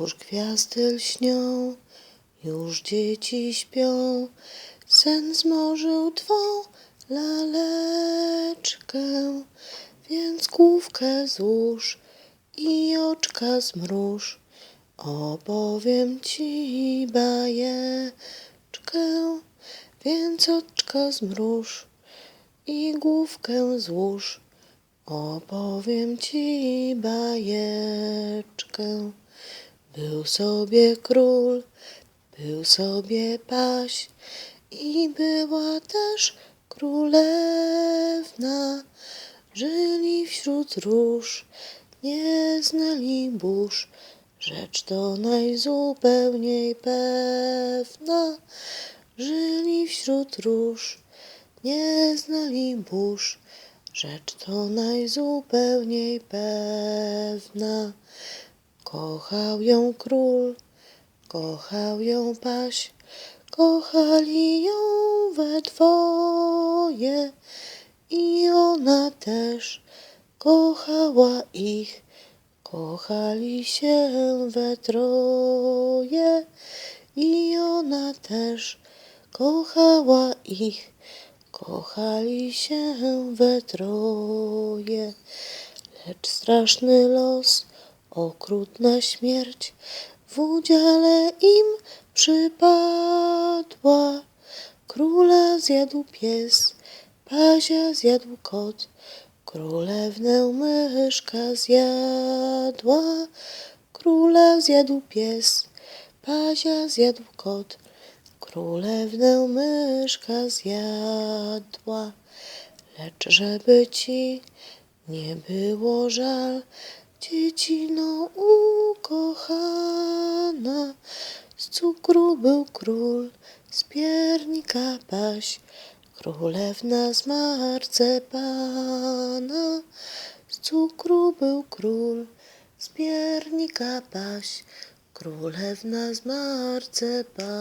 Już gwiazdy lśnią, już dzieci śpią, sen zmorzył twą laleczkę, więc główkę złóż i oczka zmruż. Opowiem ci bajeczkę, więc oczka zmruż i główkę złóż. Opowiem ci bajeczkę. Był sobie król, był sobie paś i była też królewna. Żyli wśród róż, nie znali burz, rzecz to najzupełniej pewna. Żyli wśród róż, nie znali burz, rzecz to najzupełniej pewna. Kochał ją król, kochał ją paś, kochali ją we dwoje i ona też kochała ich. Kochali się we troje i ona też kochała ich. Kochali się we troje, lecz straszny los, okrutna śmierć w udziale im przypadła. Króla zjadł pies, pazia zjadł kot, królewnę myszka zjadła. Króla zjadł pies, pazia zjadł kot, królewnę myszka zjadła. Lecz żeby ci nie było żal, dziecino ukochana, z cukru był król, z piernika paś, królewna z marcepana. Z cukru był król, z piernika paś, królewna z marcepana.